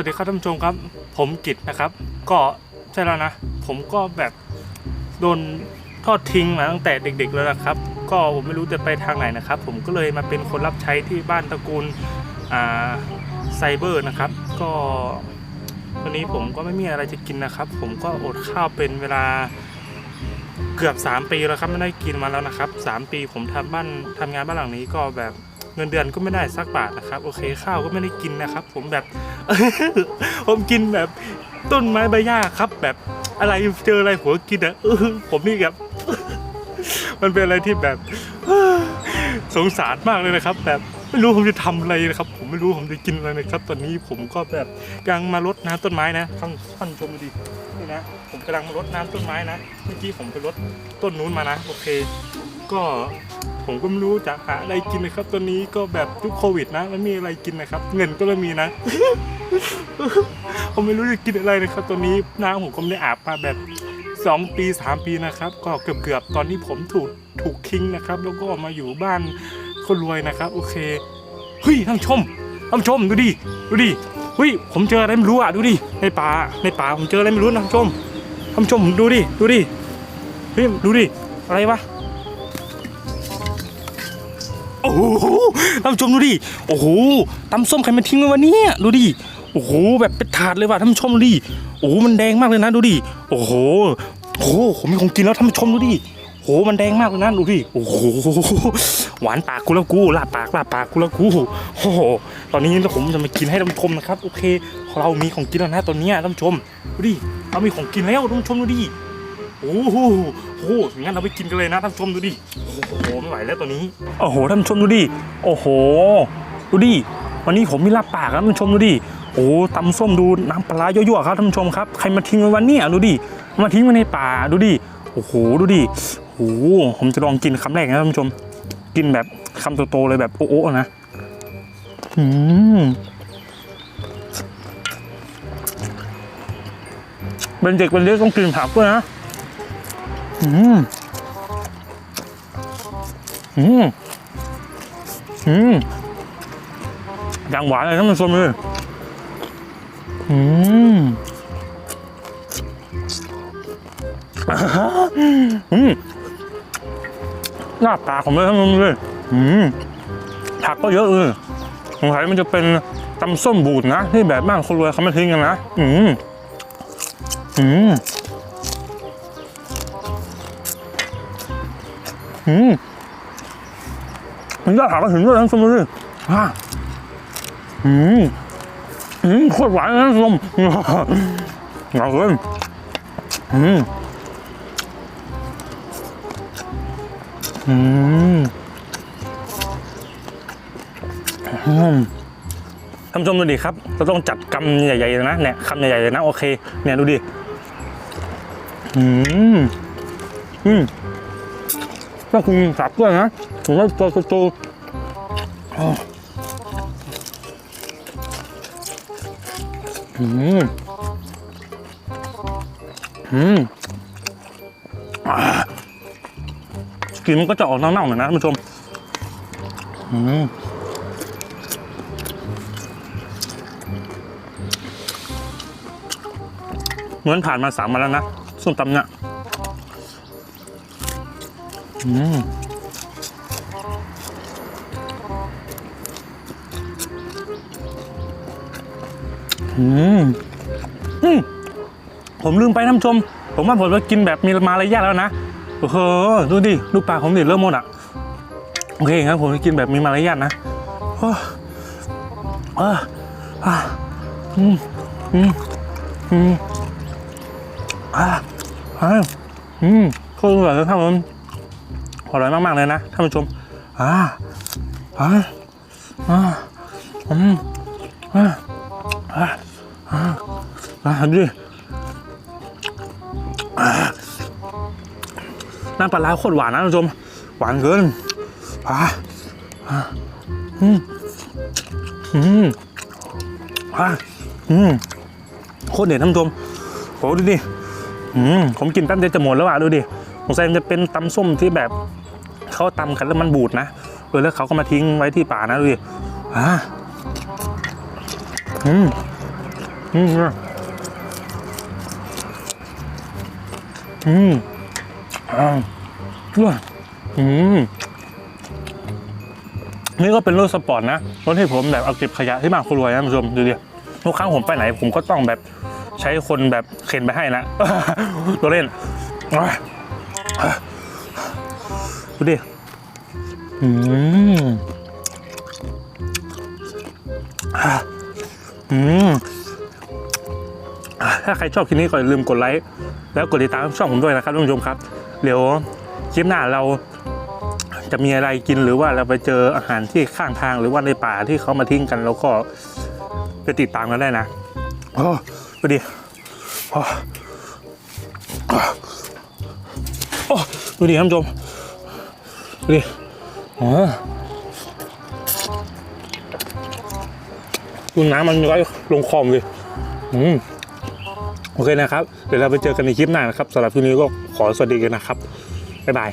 วัสดีครับท่านผู้ชมครับ ผมกิตนะครับ ก็ใช่แล้วนะ ผมก็แบบโดนทอดทิ้งมาตั้งแต่เด็กๆแล้วนะครับ ก็ผมไม่รู้จะไปทางไหนนะครับ ผมก็เลยมาเป็นคนรับใช้ที่บ้านตระกูลอ่าไซเบอร์นะครับ ก็วันนี้ผมก็ไม่มีอะไรจะกินนะครับ ผมก็อดข้าวเป็นเวลาเกือบ 3 ปีแล้วครับไม่ได้กินมาแล้วนะครับ 3 ปีผมทำบ้านทำงานบ้านหลังนี้ก็แบบ งินเดือนก็ไม่ได้สักบาทนะครับ โอเคข้าวก็ไม่ได้กินนะครับ ผมแบบ ผมกินแบบต้นไม้ใบหญ้าครับ แบบอะไรเจออะไรหัวกินอะเออผมนี่แบบมันเป็นอะไรที่แบบสงสารมากเลยนะครับ แบบไม่รู้ผมจะทำอะไรนะครับ ผมไม่รู้ผมจะกินอะไรนะครับ ตอนนี้ผมก็แบบกำลังมารดน้ำต้นไม้นะท่านท่านชมดูดินี่นะผมกำลังมารดน้ำต้นไม้นะเมื่อกี้ผมไปรดต้นนู้นมานะโอเค ก็ ผมก็ไม่รู้จะหาอะไรกินนะครับ ตอนนี้ก็แบบยุคโควิดนะไม่มีอะไรกินนะครับ เงินก็ไม่มีนะ ผมไม่รู้จะกินอะไรนะครับ ตอนนี้น้ำผมก็ไม่ได้อาบมาแบบ 2 ปี 3 ปีนะครับ ก็เกือบเกือบๆตอนที่ผมถูกถูกทิ้งนะครับ แล้วก็มาอยู่บ้านคนรวยนะครับ โอเคเฮ้ยท่านชมท่านชมดูดิดูดิเฮ้ยผมเจออะไรไม่รู้อะดูดิในป่าในป่าผมเจออะไรไม่รู้นะท่านชมท่านชมดูดิดูดิเฮ้ยดูดิอะไรวะ โอ้โหท่านผู้ชมดูดิโอ้โหตำส้มใครมาทิ้งไว้วะเนี่ยดูดิโอ้โหแบบเป็นถาดเลยว่ะท่านผู้ชมดูดิโอ้โหมันแดงมากเลยนะดูดิโอ้โหโอ้โหผมมีของกินแล้วท่านผู้ชมดูดิโอ้โหมันแดงมากเลยนะดูดิโอ้โหหวานปากกูแล้วกูลาปากลาปากกูแล้วกูโอ้โหตอนนี้ผมจะมากินให้ท่านผู้ชมนะครับ โอเค เรามีของกินแล้วนะตอนนี้ท่านผู้ชมดูดิเรามีของกินแล้วท่านผู้ชมดูดิ โอ้โหโอ้โหงั้นเราไปกินกันเลยนะท่านผู้ชมดูดิโอ้โหไม่ไหวแล้วตัวนี้โอ้โหท่านผู้ชมดูดิโอ้โห ดูดิวันนี้ผมมีลาบปากครับท่านผู้ชมดูดิโอ้ตำส้มดูน้ำปลาร้ายั่วๆครับท่านผู้ชมครับใครมาทิ้งไว้วันนี้ดูดิมาทิ้งไว้ในป่าดูดิโอ้โหดูดิโอ้โหผมจะลองกินคำแรกนะท่านผู้ชม กินแบบคำโตๆเลยแบบโอ้ๆนะอืมเป็นเด็กเป็นเล็กต้องกินผักด้วยนะ อืมอืมอืมอย่างหวานเลยท่านผู้มเลยอืมอืมหน้าตาของเลยท่านผู้ชมเลยอืมผักก็เยอะเลยสงสัยมันจะเป็นตำส้มบูดนะ ที่แบบบ้านคนรวยเขาไม่ทิ้งกันนะ อืมอืม อืมมันยอดผักก็ถึงด้วยนะท่นผู้ชมเลยอ่าอืมอืมโคตรหวานนะท่นผู้ชมหวานเลยอืมอืมอืมท่านผู้ชมดูดิครับเราต้องจัดกำใหญ่ๆเลยนะเนี่ยคำใหญ่ๆเลยนะโอเค เนี่ยดูดิ อืม อืม ต้องคุณสับด้วยนะผมว่าตัวโตอืมอืมกลิ่นมันก็จะออกเน่าๆหน่อยนะท่านผู้ชมอืมเหมือนผ่านมาสามวันแล้วนะส้มตำเนี่ย อืมอืมอืมผมลืมไปท่านชม ผมว่าผมจะกินแบบมีมารยาทแล้วนะโอ้โหดูดิดูปากผมดิเริ่มหมดอะโอเคครับผมจะกินแบบมีมารยาทนะโอ้เอออะอืมอืมอืมอะอะอืมโคตรอร่อยเลยครับผม อร่อยมากๆเลยนะท่านผู้ชมอ่าอ่าอ่าอืมอ่าอ่าอ่าอ่าดิอ่าน้ำปลาร้าโคตรหวานนะท่านผู้ชม หวานเกินอ่าอ่าอืมอืมอ่าอืมโคตรเด็ดท่านผู้ชมโหดูดิอืมผมกินแป๊บเดียวจะหมดแล้วอะดูดิสงสัยมันจะเป็นตำส้มที่แบบ เขาตำกันแล้วมันบูดนะเออแล้วเขาก็มาทิ้งไว้ที่ป่านะดูดิอ่าอืมอืมอืมอ่าอืมนี่ก็เป็นรถสปอร์ตนะรถที่ผมแบบเอาเก็บขยะที่มากคุรวยนะคุณผู้ชมดูดิทุกครั้งผมไปไหน ผมก็ต้องแบบใช้คนแบบเข็นไปให้นะตัวเล่นอะอะ ดูดิอืมอะอืมถ้าใครชอบคลิปนี้ก็อย่าลืมกดไลค์แล้วกดติดตามช่องผมด้วยนะครับท่านผู้ชมครับ เดี๋ยวคลิปหน้าเราจะมีอะไรกินหรือว่าเราไปเจออาหารที่ข้างทางหรือว่าในป่าที่เขามาทิ้งกันเราก็ไปติดตามกันได้นะโอ้ดูดิโอ้ดูดิท่านผู้ชม ดิอ๋อดูน้ำมันย้อยลงคอมเลยอืมโอเคนะครับ เดี๋ยวเราไปเจอกันในคลิปหน้านะครับสำหรับคลิปนี้ก็ขอสวัสดีกันนะครับ บ๊ายบาย